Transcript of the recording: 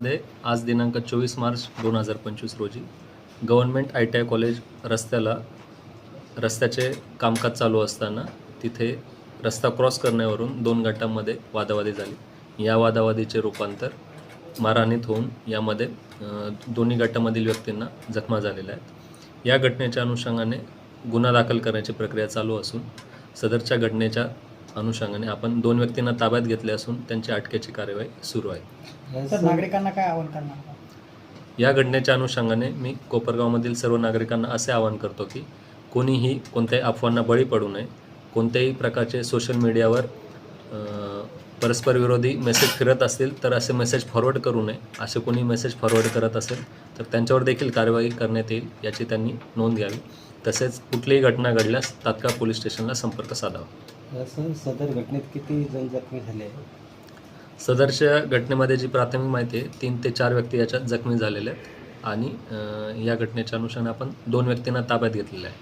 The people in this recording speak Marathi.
मध्ये आज दिनांक चोवीस मार्च दोन हजार पंचवीस रोजी government I T I college रस्त्याला रस्त्याचे कामकाज चालू असताना तिथे रस्ता क्रॉस करण्यावरून दोन गटांमध्ये वादावादी झाली. या वादावादीचे रूपांतर मारहाणीत होऊन यामध्ये दोन्ही गटामधील व्यक्तींना जखमा झालेल्या आहेत. या घटनेच्या अनुषंगाने गुन्हा दाखल करण्याची प्रक्रिया चालू असून सदरच्या घटनेच्या अनुषंगाने आपण दोन व्यक्तींना ताब्यात घेतले असून त्यांची अटकेची कार्यवाही सुरू आहे. नागरिकांना काय आवाहन करणार? या घटनेच्या अनुषंगाने मी कोपरगावमधील सर्व नागरिकांना असे आवाहन करतो की कोणीही कोणत्याही अफवांना बळी पडू नये. कोणत्याही प्रकारचे सोशल मीडियावर अ, परस्पर विरोधी मेसेज फिरत असतील तर असे मेसेज फॉरवर्ड करू नये. असे कोणी मेसेज फॉरवर्ड करत असेल तर त्यांच्यावर देखील कारवाई करण्यात येईल याची त्यांनी नोंद घ्यावी. तसेच कुठलीही घटना घडल्यास तात्काळ पोलीस स्टेशनला संपर्क साधावा. सर सदर घटनेत किती जण जखमी झाले? सदरच्या घटनेमध्ये जी प्राथमिक माहिती आहे तीन ते चार व्यक्ती याच्यात जखमी झालेले आहेत. आणि या घटनेच्या अनुषंगाने आपण दोन व्यक्तींना ताब्यात घेतलेलं आहे.